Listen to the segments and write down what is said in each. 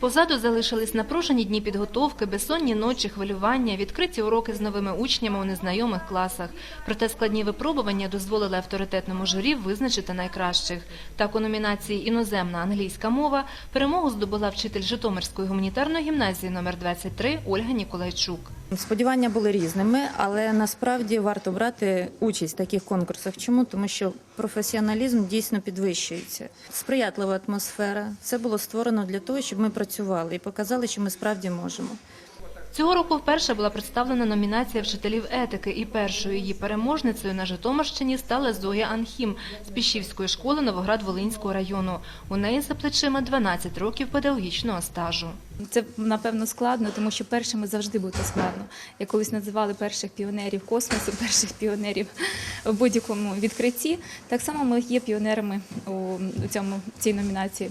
Позаду залишились напружені дні підготовки, безсонні ночі, хвилювання, відкриті уроки з новими учнями у незнайомих класах. Проте складні випробування дозволили авторитетному журі визначити найкращих. Так у номінації Іноземна англійська мова перемогу здобула вчитель Житомирської гуманітарної гімназії номер 23 Ольга Ніколайчук. Сподівання були різними, але насправді варто брати участь в таких конкурсах. Чому? Тому що професіоналізм дійсно підвищується. Сприятлива атмосфера. Це було створено для того, щоб ми працювали і показали, що ми справді можемо. Цього року вперше була представлена номінація вчителів етики, і першою її переможницею на Житомирщині стала Зоя Анхім з Піщівської школи Новоград-Волинського району. У неї за плечима 12 років педагогічного стажу. Це напевно складно, тому що першими завжди буде складно. Як колись називали перших піонерів космосу, перших піонерів в будь-якому відкритті. Так само ми є піонерами у у цьому цій номінації.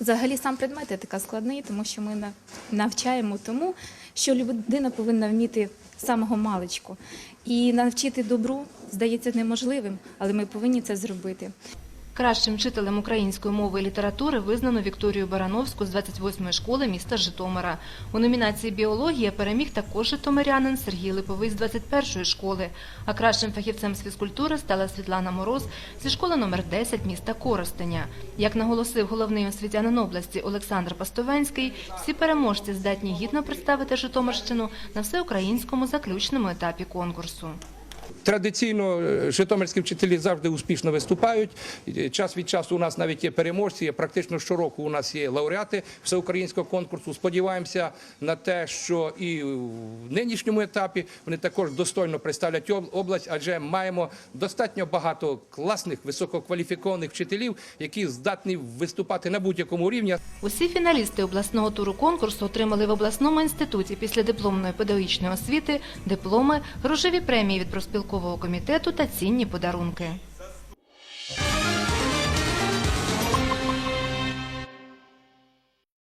Взагалі сам предмет етика складний, тому що ми на- навчаємо тому, що людина повинна вміти самого маличку. І навчити добру здається неможливим, але ми повинні це зробити. Кращим вчителем української мови і літератури визнано Вікторію Барановську з 28-ї школи міста Житомира. У номінації біологія переміг також житомирянин Сергій Липовий з 21-ї школи. А кращим фахівцем з фізкультури стала Світлана Мороз зі школи номер 10 міста Коростеня. Як наголосив головний освітянин області Олександр Пастовенський, всі переможці здатні гідно представити Житомирщину на всеукраїнському заключному етапі конкурсу. Традиційно е, житомирські вчителі завжди успішно виступають. Час від часу у нас навіть є переможці. Практично щороку у нас є лауреати всеукраїнського конкурсу. Сподіваємося на те, що і в нинішньому етапі вони також достойно представлять область, адже маємо достатньо багато класних висококваліфікованих вчителів, які здатні виступати на будь-якому рівні. Усі фіналісти обласного туру конкурсу отримали в обласному інституті після дипломної педагогічної освіти дипломи, грошові премії від профспілкового комітету та цінні подарунки.